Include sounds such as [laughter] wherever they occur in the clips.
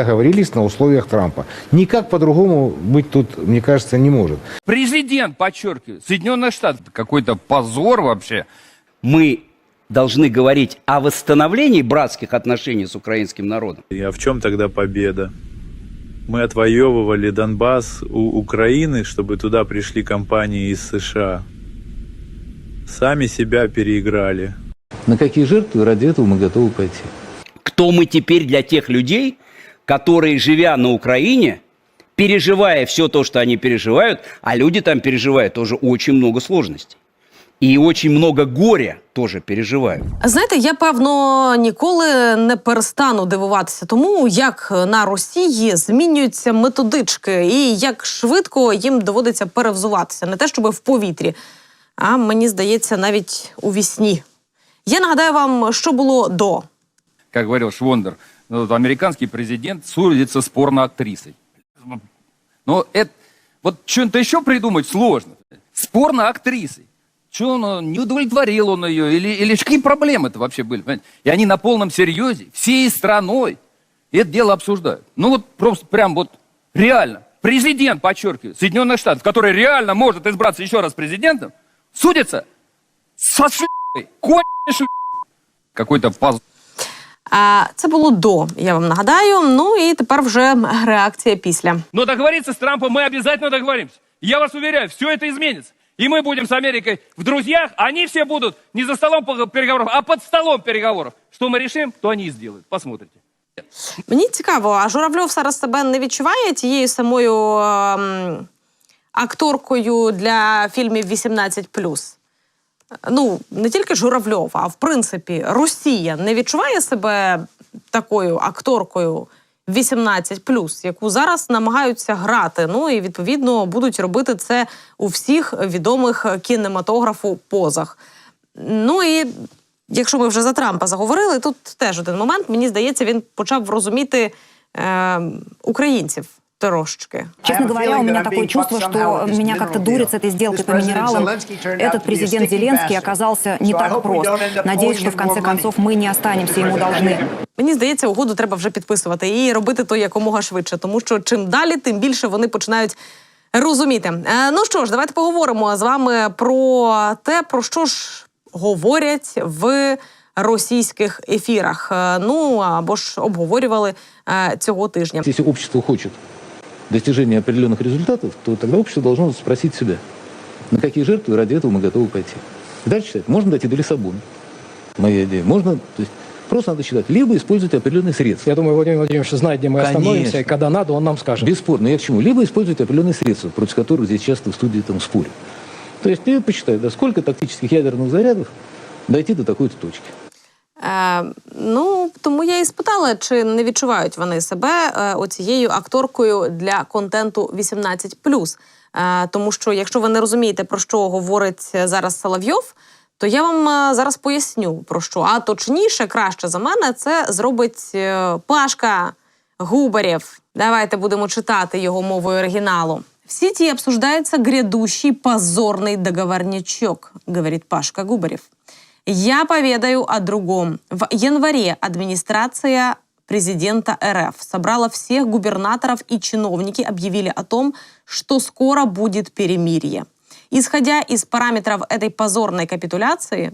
Договорились на условиях Трампа. Никак по-другому быть тут, мне кажется, не может. Президент, подчеркиваю, Соединенных Штатов. Какой-то позор вообще. Мы должны говорить о восстановлении братских отношений с украинским народом. И а в чем тогда победа? Мы отвоевывали Донбасс у Украины, чтобы туда пришли компании из США. Сами себя переиграли. На какие жертвы ради этого мы готовы пойти? Кто мы теперь для тех людей, которые, живя на Украине, переживая все то, что они переживают, а люди там переживают тоже очень много сложностей. И очень много горя тоже переживают. Знаєте, я певно ніколи не перестану дивуватися тому, як на Росії змінюються методички і як швидко їм доводиться перевзуватися. Не те, щоб в повітрі, а мені здається, навіть у вісні. Я нагадаю вам, що було до. Как говорил Швондер, американский президент судится с порноактрисой. Но это, вот что-то еще придумать сложно. С порноактрисой. Что он, э, не удовлетворил он ее? Или, или какие проблемы-то вообще были? понимаете? И они на полном серьезе, всей страной это дело обсуждают. Ну вот просто прям вот реально. Президент, подчеркиваю, Соединенных Штатов, который реально может избраться еще раз президентом, судится со шлюхой, конченой шлюхой. Какой-то позор. А, це було до, я вам нагадаю. Ну і тепер вже реакція після. Но договориться с Трампом мы обязательно договоримся. Я вас уверяю, все это изменится. И мы будем с Америкой в друзьях, а они все будут не за столом пог- переговоров, а под столом переговоров. Что мы решим, то они и сделают. Посмотрите. Мені цікаво, а Журавльов зараз себе не відчуває тією самою ем, акторкою для фільмів 18+. Ну, не тільки Журавльов, а в принципі, Росія не відчуває себе такою акторкою 18+, яку зараз намагаються грати. Ну і відповідно будуть робити це у всіх відомих кінематографу позах. Ну і якщо ми вже за Трампа заговорили, тут теж один момент. Мені здається, він почав розуміти е, українців трошки. Честно говоря, у меня такое чувство, что меня как-то дурит с этой сделкой по минералам. Этот президент Зеленский оказался не так прост. Надеюсь, что в конце концов мы не останемся ему должны. Мені здається, угоду треба вже підписувати і робити то якомога швидше, тому що чим далі, тим більше вони починають розуміти. Е, ну що ж, давайте поговоримо з вами про те, про що ж говорять в російських ефірах. Е, ну або ж обговорювали е, цього тижня. Если общество хочет достижения определенных результатов, то тогда общество должно спросить себя, на какие жертвы ради этого мы готовы пойти. И дальше читать. Можно дойти до Лиссабона. Моя идея. Можно, то есть, просто надо считать. Либо использовать определенные средства. Я думаю, Владимир Владимирович знает, где мы Конечно. остановимся, и когда надо, он нам скажет. Бесспорно. Я к чему? Либо использовать определенные средства, против которых здесь часто в студии там спорят. То есть, я посчитаю, да, сколько тактических ядерных зарядов дойти до такой-то точки. Е, ну тому я і спитала, чи не відчувають вони себе е, оцією акторкою для контенту 18+. Е, тому що, якщо ви не розумієте, про що говорить зараз Соловйов, то я вам е, зараз поясню про що. А точніше, краще за мене, це зробить е, Пашка Губарєв. Давайте будемо читати його мовою оригіналу. В сети обсуждается грядущий позорный договорничок, говорит Пашка Губарев. Я поведаю о другом. В январе администрация президента РФ собрала всех губернаторов и чиновники объявили о том, что скоро будет перемирие. Исходя из параметров этой позорной капитуляции,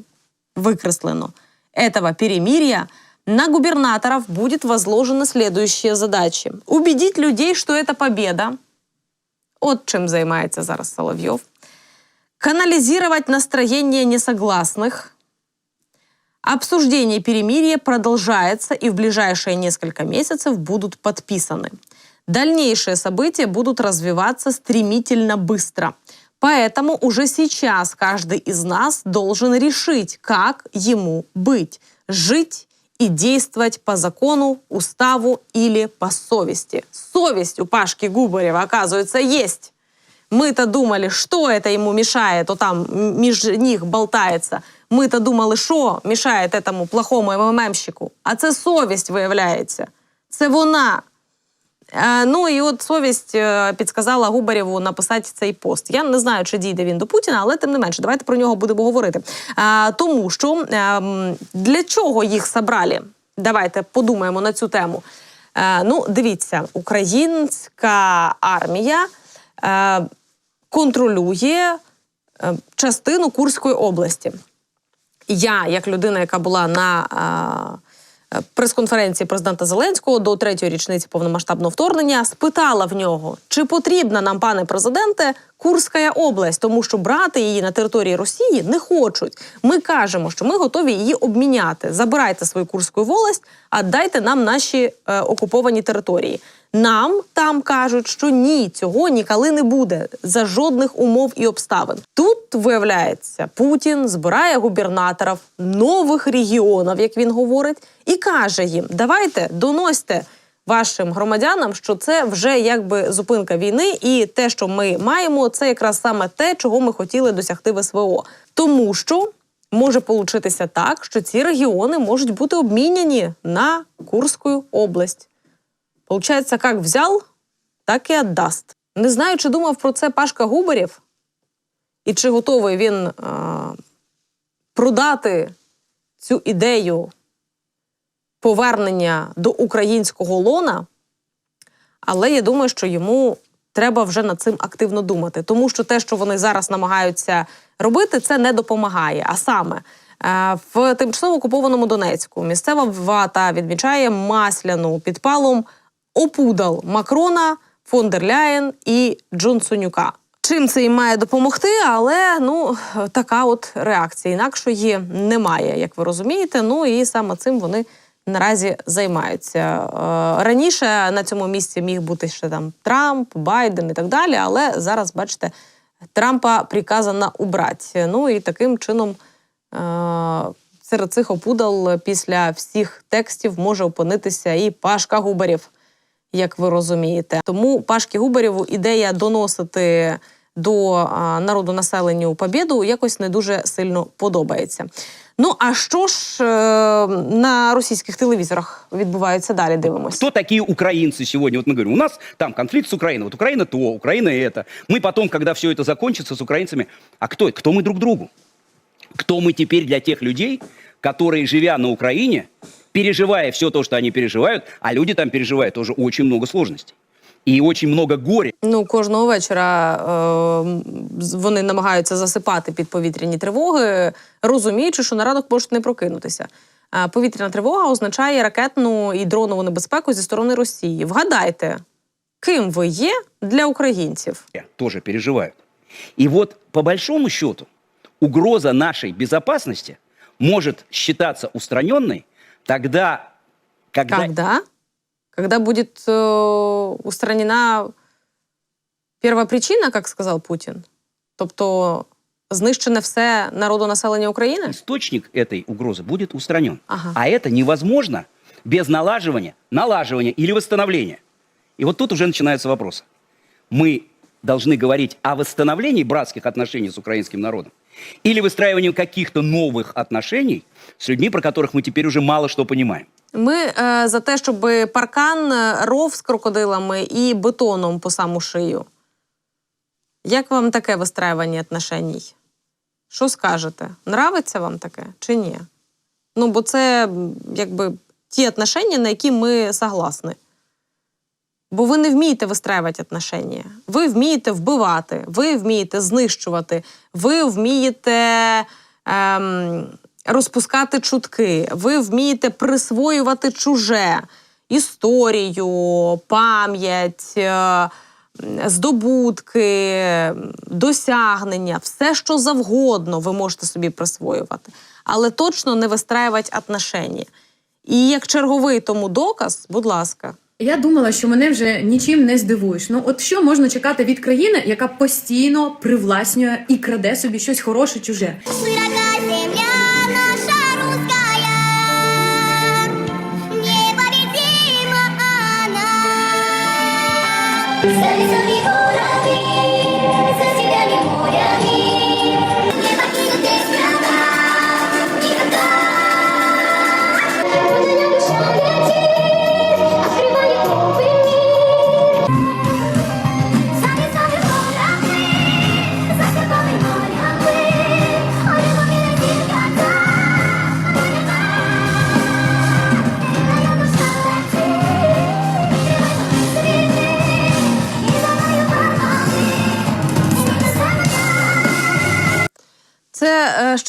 выкреслено, этого перемирия, на губернаторов будет возложены следующие задачи. Убедить людей, что это победа. От чим займається зараз Соловйов. Канализировать настроение несогласных. Обсуждение перемирия продолжается и в ближайшие несколько месяцев будут подписаны. Дальнейшие события будут развиваться стремительно быстро. Поэтому уже сейчас каждый из нас должен решить, как ему быть, жить и действовать по закону, уставу или по совести. Совесть у Пашки Губарева, оказывается, есть. Мы-то думали, что это ему мешает, то там м- меж них болтается. Ми-то думали, що мішає этому плохому МММщику. А це совість виявляється. Це вона. Е, ну і от совість е, підсказала Губарєву написати цей пост. Я не знаю, чи дійде він до Путіна, але тим не менше, давайте про нього будемо говорити. Е, тому що е, для чого їх забрали? Давайте подумаємо на цю тему. Ну, дивіться, українська армія контролює частину Курської області. Я, як людина, яка була на е, прес-конференції президента Зеленського до третьої річниці повномасштабного вторгнення, спитала в нього, чи потрібна нам, пане президенте, Курська область, тому що брати її на території Росії не хочуть. Ми кажемо, що ми готові її обміняти. Забирайте свою Курську волость, а дайте нам наші е, окуповані території. Нам там кажуть, що ні, цього ніколи не буде за жодних умов і обставин. Тут виявляється, Путін збирає губернаторів нових регіонів, як він говорить, і каже їм: давайте доносьте вашим громадянам, що це вже якби зупинка війни, і те, що ми маємо, це якраз саме те, чого ми хотіли досягти в СВО. Тому що може получитися так, що ці регіони можуть бути обміняні на Курську область. Получається, як взяв, так і віддасть. Не знаю, чи думав про це Пашка Губарєв, і чи готовий він е, продати цю ідею повернення до українського лона, але я думаю, що йому треба вже над цим активно думати, тому що те, що вони зараз намагаються робити, це не допомагає. А саме е, в тимчасово окупованому Донецьку місцева вата відмічає масляну підпалом опудал Макрона, фон дер Ляєн і Джонсонюка. Чим це їм має допомогти, але ну така от реакція. Інакшої немає, як ви розумієте. Ну і саме цим вони наразі займаються. Е, Раніше на цьому місці міг бути ще там Трамп, Байден і так далі. Але зараз, бачите, Трампа приказано убрати. Ну і таким чином е, серед цих опудал після всіх текстів може опинитися і Пашка Губарєв, як ви розумієте. Тому Пашки Губарєву ідея доносити до а, народу населенню побіду якось не дуже сильно подобається. Ну а що ж е, на російських телевізорах відбувається далі? Дивимося. Кто такие украинцы сегодня? Вот мы говорим, у нас там конфликт с Украиной. Вот Украина то, Украина это. Мы потом, когда все это закончится с украинцами, а кто, кто мы друг другу? Кто мы теперь для тех людей, которые, живя на Украине, Переживая все то, что они переживают, а люди там переживают тоже очень много сложностей. И очень много горя. Ну кожного вечора е, вони намагаються засипати під повітряні тривоги, розуміючи, що на ранок можуть не прокинутися. Е, повітряна тривога означає ракетну і дронову небезпеку зі сторони Росії. Вгадайте, ким ви є для українців? тоже переживают. И вот, по большому счету, угроза нашей безопасности может считаться устраненной тогда, когда... Когда? Когда будет э, устранена перша причина, як сказав Путін? Тобто знищене все народонаселення України? источник этой угрозы будет устранен. Ага. А это невозможно без налаживания, налаживания или восстановления. И вот тут уже начинаются вопросы. Мы должны говорить о восстановлении братских отношений с украинским народом или выстраивании каких-то новых отношений с людьми, про которых мы теперь уже мало что понимаем. Ми е, за те, щоб паркан, е, ров з крокодилами і бетоном по саму шию. Як вам таке вистраювання отношеній? Що скажете? Нравиться вам таке чи ні? Ну, бо це м, якби ті отношення, на які ми согласні. Бо ви не вмієте вистраювати отношення. Ви вмієте вбивати, ви вмієте знищувати, ви вмієте ем, розпускати чутки, ви вмієте присвоювати чуже історію, пам'ять, е, здобутки, досягнення, все, що завгодно, ви можете собі присвоювати, але точно не вистраювати отношення. І як черговий тому доказ, будь ласка. Я думала, що мене вже нічим не здивуєш. Ну от що можна чекати від країни, яка постійно привласнює і краде собі щось хороше чуже? Широка земля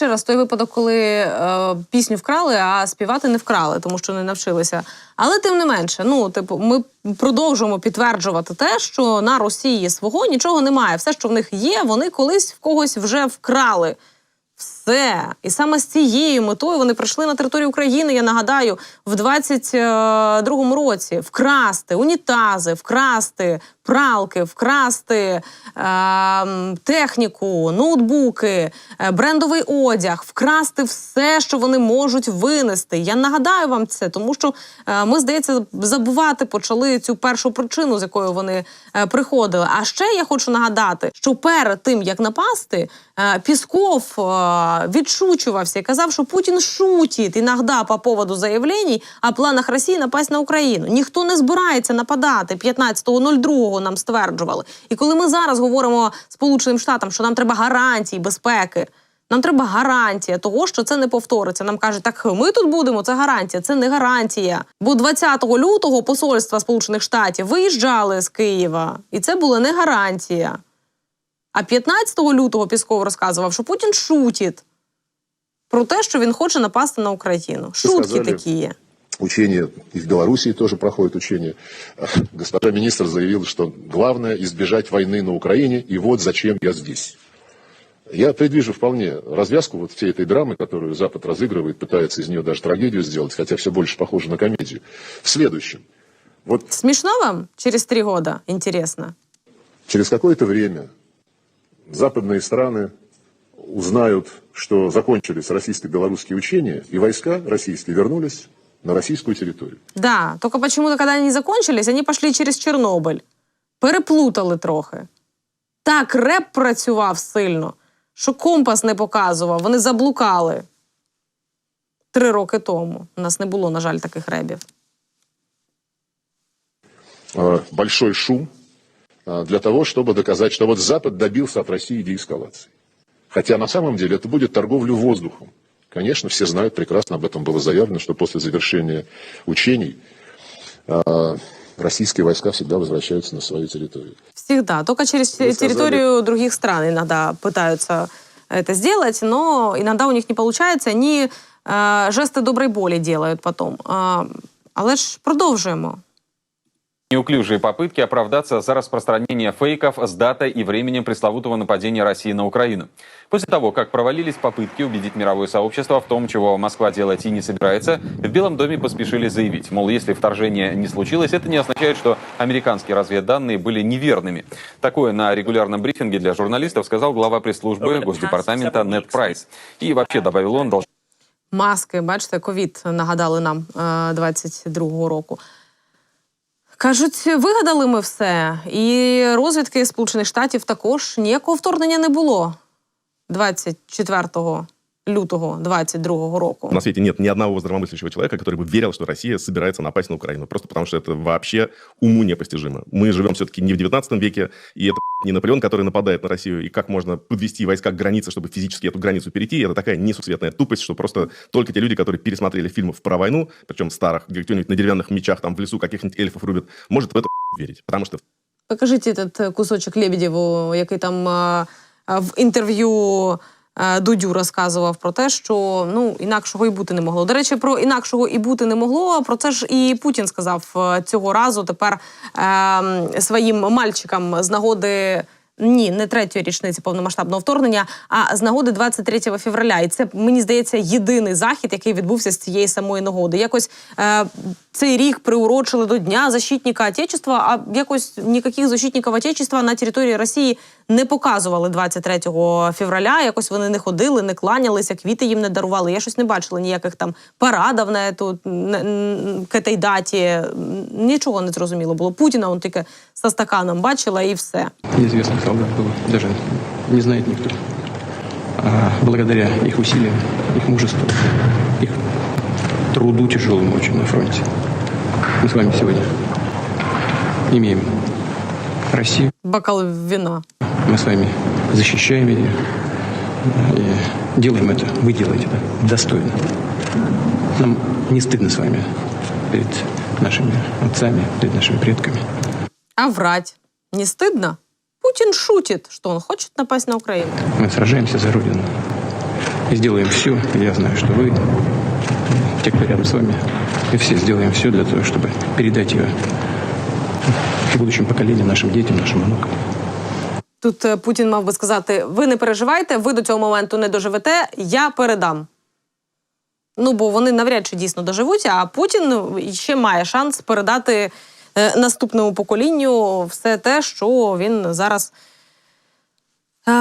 ще раз той випадок, коли е, пісню вкрали, а співати не вкрали, тому що не навчилися. Але тим не менше, ну типу, ми продовжуємо підтверджувати те, що на Росії свого нічого немає. Все, що в них є, вони колись в когось вже вкрали. Все. І саме з цією метою вони прийшли на територію України, я нагадаю, в 22-му році вкрасти унітази, вкрасти пралки, вкрасти е, техніку, ноутбуки, е, брендовий одяг, вкрасти все, що вони можуть винести. Я нагадаю вам це, тому що е, ми, здається, забувати почали цю першу причину, з якою вони е, приходили. А ще я хочу нагадати, що перед тим як напасти, е, Пісков е, відшучувався і казав, що Путін шутить іноді по поводу заявлень о планах Росії напасть на Україну. Ніхто не збирається нападати. 15.02 нам стверджували. І коли ми зараз говоримо Сполученим Штатам, що нам треба гарантій безпеки. Нам треба гарантія того, що це не повториться. Нам кажуть, так ми тут будемо. Це гарантія. Це не гарантія. Бо 20 лютого посольства Сполучених Штатів виїжджали з Києва, і це була не гарантія. А 15 лютого Пісков розказував, що Путін шутить про те, що він хоче напасти на Україну. Шутки сказали. такі є. Учения и в Белоруссии тоже проходят учения. Госпожа министр заявила, что главное избежать войны на Украине, и вот зачем я здесь. Я предвижу вполне развязку вот всей этой драмы, которую Запад разыгрывает, пытается из нее даже трагедию сделать, хотя все больше похоже на комедию. В следующем. Вот Смішно вам через три года? Інтересно. через какое-то время западные страны узнают, что закончились российско-белорусские учения, и войска российские вернулись на российскую территорию. Да, только почему-то, когда они закончились, они пошли через Чорнобиль. Переплутали трохи. Так реп працював сильно, що компас не показував, вони заблукали. Три роки тому. У нас не було, на жаль, таких ребів. э, большой шум э, для того, чтобы доказать, что вот Запад добился от России деэскалации. Хотя на самом деле это будет торговля воздухом. Конечно, все знают, прекрасно об этом было заявлено, что после завершения учений э, российские войска всегда возвращаются на свою территорию. Всегда. Только через Вы сказали- территорию других стран иногда пытаются это сделать, но иногда у них не получается. Они э, жесты доброй боли делают потом. А, але ж продовжуємо. Неуклюжие попытки оправдаться за распространение фейков с датой и временем пресловутого нападения России на Украину. После того, как провалились попытки убедить мировое сообщество в том, чего Москва делать и не собирается, в Белом доме поспешили заявить, мол, если вторжение не случилось, это не означает, что американские разведданные были неверными. Такое на регулярном брифинге для журналистов сказал глава пресс-службы Госдепартамента Нед Прайс. И вообще, добавил он, должны Маски, бачите, ковід нагадали нам е, 22-го року. Кажуть, вигадали ми все. І розвідки Сполучених Штатів також ніякого вторгнення не було 24 лютого 22-го року. На свете нет ни одного здравомыслящего человека, который бы верил, что Россия собирается напасть на Украину. Просто потому, что это вообще уму непостижимо. Мы живем все-таки не в 19 веке, и это [laughs] не Наполеон, который нападает на Россию, и как можно подвести войска к границе, чтобы физически эту границу перейти. Это такая несусветная тупость, что просто только те люди, которые пересмотрели фильмов про войну, причем старых, где кто-нибудь на деревянных мечах там в лесу каких-нибудь эльфов рубят, может в это [laughs] верить. Потому что Покажіть этот кусочок Лебедєву, який там е, е, в інтерв'ю е, Дудю розказував про те, що ну інакшого і бути не могло. До речі, про інакшого і бути не могло. Про це ж і Путін сказав е, цього разу тепер е, своїм мальчикам з нагоди. Ні, не третьої річниці повномасштабного вторгнення, а з нагоди 23 февраля. І це мені здається єдиний захід, який відбувся з цієї самої нагоди. Якось е, цей рік приурочили до Дня защитника Отечества, а якось ніяких защитників Отечества на території Росії не показували 23 февраля. Якось вони не ходили, не кланялися, квіти їм не дарували. Я щось не бачила ніяких там парадів на ету, на- н- к этой даті. Нічого не зрозуміло було. Путіна он тільки со стаканом бачила і все. Неизвестных солдат было. Даже не знает никто. А благодаря их усилиям, их мужеству, их труду тяжелому очень на фронте, мы с вами сегодня имеем Россию. Бокал вина. Мы с вами защищаем ее и делаем это. Вы делаете это достойно. Нам не стыдно с вами перед нашими отцами, перед нашими предками. А врать не стыдно? Путин шутит, что он хочет напасть на Украину. Мы сражаемся за Родину. сделаем все, я знаю, что вы, те, кто рядом с вами, мы все сделаем все для того, чтобы передать ее будущим поколениям, нашим детям, нашим внукам. Тут е, Путін мав би сказати: ви не переживайте, ви до цього моменту не доживете, я передам. Ну, бо вони навряд чи дійсно доживуть, а Путін ну, ще має шанс передати е, наступному поколінню все те, що він зараз е,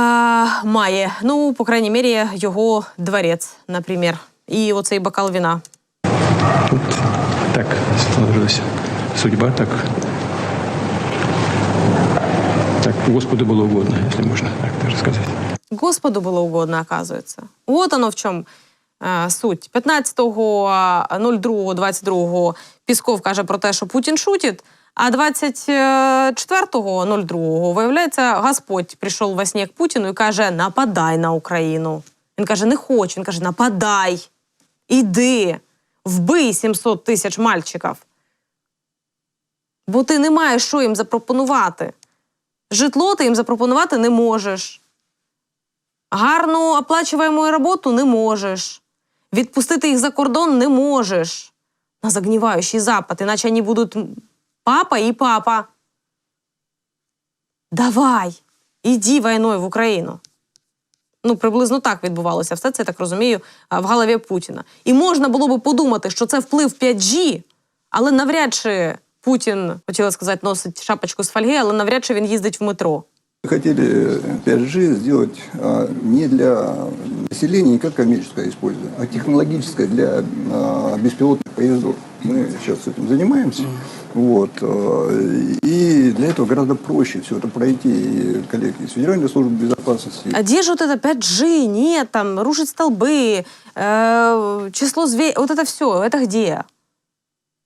має. Ну, по крайній мірі, його дворець, наприклад. І оцей бокал вина. Так сложилась судьба, так, так Господу было угодно, если можно так даже сказать. Господу було угодно, оказується. Вот оно в чому е, суть. 15.02.22 Пісков каже про те, що Путін шутить, а 24.02 виявляється, Господь прийшов во сні к Путіну і каже: нападай на Україну. Він каже: не хочу. Він каже: нападай, іди, вбий 700 тисяч мальчиків. Бо ти не маєш що їм запропонувати. Житло ти їм запропонувати не можеш. Гарну оплачуваємо роботу не можеш. Відпустити їх за кордон не можеш. На загніваючий запад, іначе вони будуть папа і папа. Давай, іди війною в Україну. Ну, приблизно так відбувалося все це, я так розумію, в голові Путіна. І можна було би подумати, що це вплив 5G, але навряд чи Путін, хотіла сказати, носить шапочку з фольги, але навряд чи він їздить в метро. Мы хотели 5G сделать а, не для населения, не как коммерческое использование, а технологическое для а, беспилотных поездов. Мы сейчас этим занимаемся. Вот. а, И для этого гораздо проще все это пройти, и, коллеги, из Федеральной службы безопасности. А где же вот это 5G? Нет, там рушить столбы, э, число звей, вот это все, это где?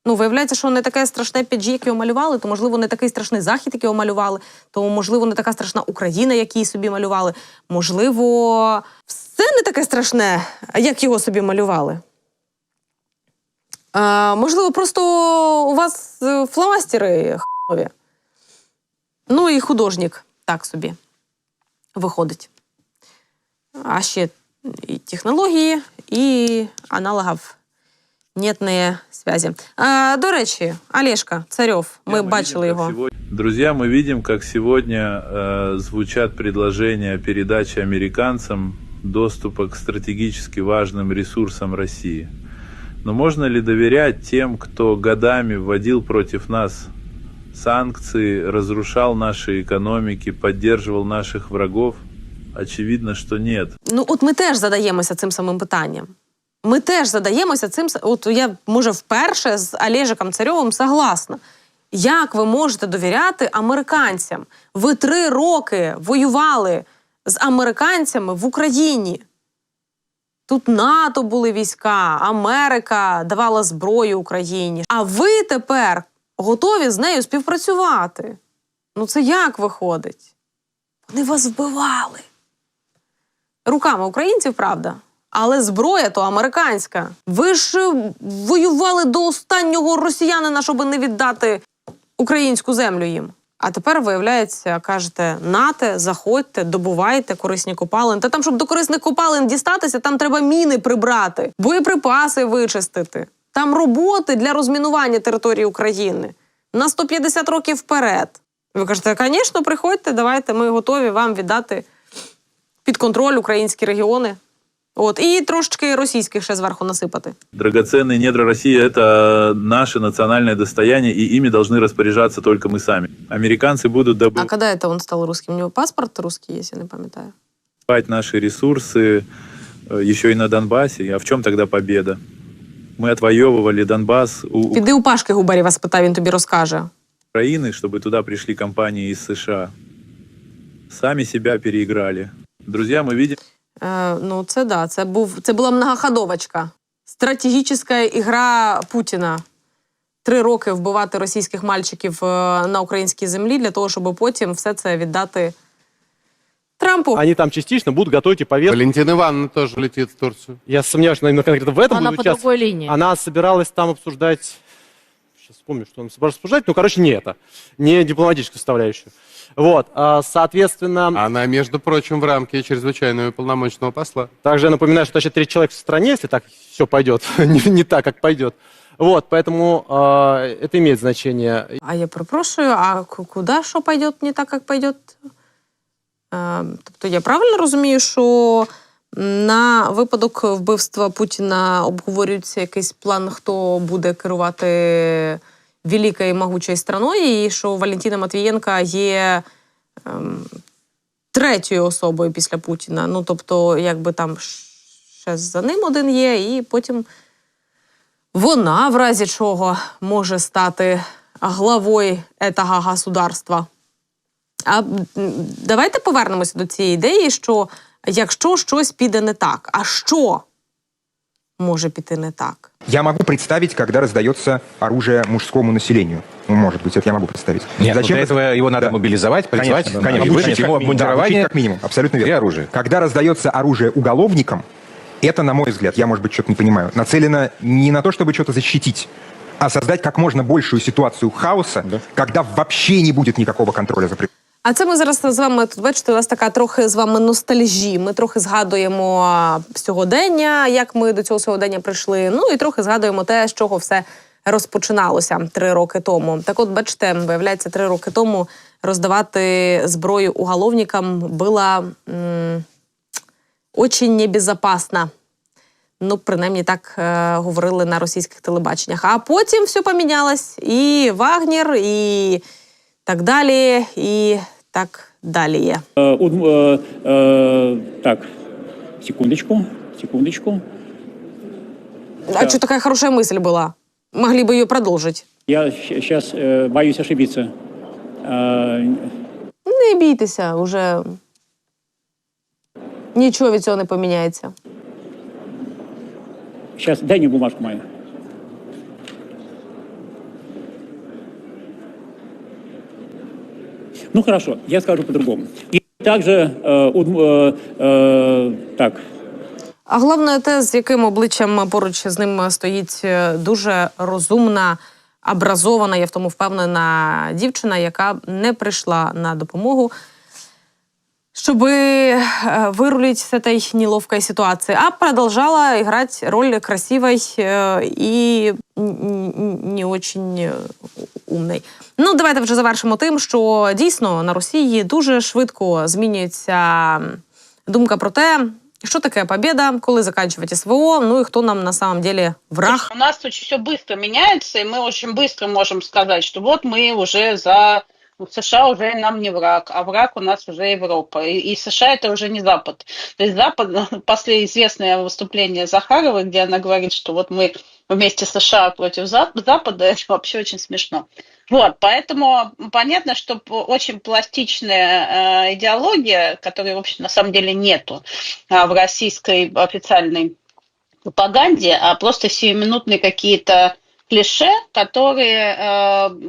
Ну, виявляється, що не таке страшне 5G, як його малювали, то можливо не такий страшний захід, який його малювали, то можливо не така страшна Україна, як її собі малювали. Можливо, все не таке страшне, як його собі малювали. А, можливо, просто у вас е, фломастери хові. Ну і художник так собі виходить. А ще і технології, і аналогів нетної зв'язі. А, до речі, Олешка Царьов, ми бачили його. Друзья, мы видим, как сегодня э, звучат предложения о передаче американцам доступа к стратегически важным ресурсам России. Но можно ли доверять тем, кто годами вводил против нас санкции, разрушал наши экономики, поддерживал наших врагов? Очевидно, что нет. Ну, от ми теж задаємося цим самим питанням. Ми теж задаємося цим. От я, може, вперше з Олежиком Царьовим согласна. Як ви можете довіряти американцям? Ви три роки воювали з американцями в Україні. Тут НАТО були війська, Америка давала зброю Україні. А ви тепер готові з нею співпрацювати. Ну це як виходить? Вони вас вбивали. Руками українців, правда. Але зброя то американська. Ви ж е, воювали до останнього росіянина, щоб не віддати українську землю їм. А тепер, виявляється, кажете, нате, заходьте, добувайте корисні копалини. Та там, щоб до корисних копалин дістатися, там треба міни прибрати, боєприпаси вичистити. Там роботи для розмінування території України на 150 років вперед. Ви кажете, звісно, приходьте, давайте, ми готові вам віддати під контроль українські регіони. От, і трошечки російських ще зверху насипати. Драгоценные недра России – это наше национальное достояние, и ими должны распоряжаться только мы сами. Американцы будут А добывать коли это он стал русским? У него паспорт русский, если не пам'ятаю. наши ресурсы э, еще и на Донбассе. А в чем тогда победа? Мы отвоевывали Донбасс у Піди у Пашки Губарєва спитай, він тобі розкаже. Украины, чтобы туда пришли компании из США. Сами себя переиграли. Друзья, мы видим, Е, ну, це да, це, був, це була многоходовочка. Стратегічна ігра Путіна. Три роки вбивати російських мальчиків е, на українській землі для того, щоб потім все це віддати Трампу. Они там частично будут готовить и повестку. Валентина Ивановна тоже летит в Турцию. Я сомневаюсь, что она именно конкретно в этом Она будет по участвовать. другой линии. Она собиралась там обсуждать сейчас вспомню, что он собирался обсуждать. Ну, короче, не это. Не дипломатическую составляющую. Вот, а, соответственно... Она, между прочим, в рамке чрезвычайного полномочного посла. Также я напоминаю, что значит третий человек в стране, если так все пойдет, [laughs] не, не так, как пойдет. Вот, поэтому а, это имеет значение. А я перепрошую, а к- куди що пойде не так, як пойде? Е, Тобто я правильно розумію, що на випадок вбивства Путіна обговорюється якийсь план, хто буде керувати великою і могучою страною, і що Валентина Матвієнка є ем, третьою особою після Путіна. Ну, тобто, якби там ще за ним один є, і потім вона, в разі чого, може стати главою этого государства. А давайте повернемося до цієї ідеї, що якщо щось піде не так, а що може піти не так? Я могу представить, когда раздается оружие мужскому населению. Ну, может быть, это я могу представить. Нет, ну, для этого его надо мобилизовать, призвать, конечно, да, конечно. Обучить ему как минимум, да, обмундирование обучить как минимум, абсолютно верно. и оружие. Когда раздается оружие уголовникам, это, на мой взгляд, я, может быть, что-то не понимаю, нацелено не на то, чтобы что-то защитить, а создать как можно большую ситуацию хаоса, когда вообще не будет никакого контроля за пределами. А це ми зараз з вами тут бачите, у нас така трохи з вами ностальжі. Ми трохи згадуємо сьогодення, як ми до цього сьогодення прийшли. Ну і трохи згадуємо те, з чого все розпочиналося три роки тому. Так, от, бачите, виявляється, три роки тому роздавати зброю уголовникам було м, очень. Ну, принаймні так е, говорили на російських телебаченнях. А потім все помінялось. І Вагнер, і так далі, і так далі. Э, уд- э, э, Так, секундочку, секундочку. А что такая хорошая мысль была? Могли бы ее продолжить. Я сейчас боюсь ошибиться. Э, Не бійтеся, уже нічого від цього не поміняється. Сейчас, дай мне бумажку мою. Ну хорошо, я скажу по-другому. И также, э, уд- э, э, так, А головне те, з яким обличчям поруч з ним стоїть е, дуже розумна, образована, я в тому впевнена дівчина, яка не прийшла на допомогу, щоб вирулить з этой неловкой ситуации, а продолжала играть роль красивой э, и н- н- не очень е, умний. Ну, давайте вже завершимо тим, що дійсно на Росії дуже швидко змінюється думка про те, що таке побіда, коли закінчувати СВО, ну і хто нам на самом деле враг. У нас очень все быстро меняется, и мы очень быстро можем сказать, что вот мы уже за ну, США уже нам не враг, а враг у нас уже Европа. И, и США это уже не Запад. То есть Запад, [laughs] после известное выступление Захаровой, где она говорит, что вот мы вместе США против Зап- Запада, [laughs] это вообще очень смешно. Вот, поэтому понятно, что очень пластичная э, идеология, которой, в общем, на самом деле нету а, в российской официальной пропаганде, а просто сиюминутные какие-то клише, которые э,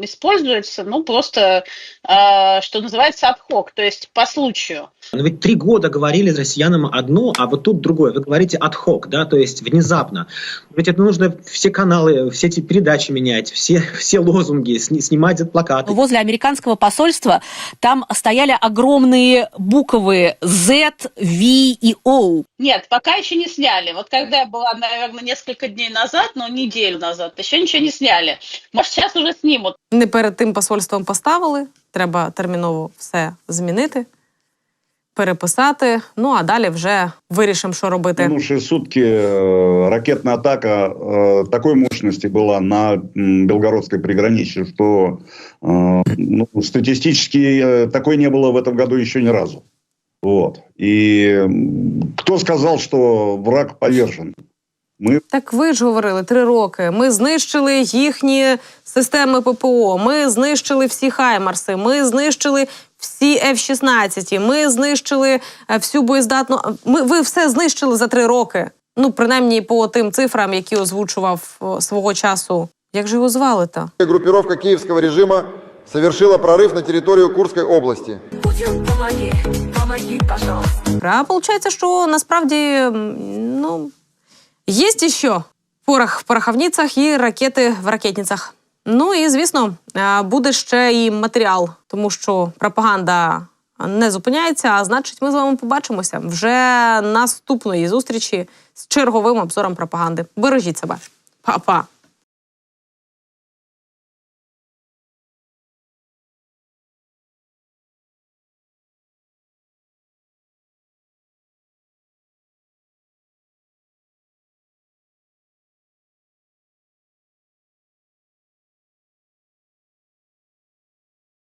используются, ну, просто, э, что называется, ad то есть по случаю. Но ведь три года говорили россиянам одно, а вот тут другое. Вы говорите hoc, да, то есть внезапно. Ведь это нужно все каналы, все эти передачи менять, все, все лозунги, сни- снимать плакаты. Возле американского посольства там стояли огромные буквы Z, V и O. Нет, пока еще не сняли. Вот когда я была, наверное, несколько дней назад, ну, неделю назад, еще ничего не сняли. Может, сейчас уже снимут. Не перед тим посольством поставили. Треба терміново все змінити, переписати. Ну а далі вже вирішимо, що робити. минувшие сутки э, ракетная атака э, такой мощности была на м, Белгородской приграничье, что э, ну, статистически э, такой не было в этом году еще ни разу. Вот. И м, кто сказал, что враг повержен? Мы Так ви ж говорили три роки. Ми знищили їхні системи ППО. Ми знищили всі Хаймарси. Ми знищили всі F-16. Ми знищили е, всю боєздатну. Ми ви все знищили за три роки. Ну, принаймні по тим цифрам, які озвучував свого часу. Як же його звали то? Группировка киевского режима совершила прорыв на территорию Курской области. А виходить, що насправді ну, є ще порох в пороховницях і ракети в ракетницях. Ну і звісно, буде ще і матеріал, тому що пропаганда не зупиняється. А значить, ми з вами побачимося вже наступної зустрічі з черговим обзором пропаганди. Бережіть себе, Па-па!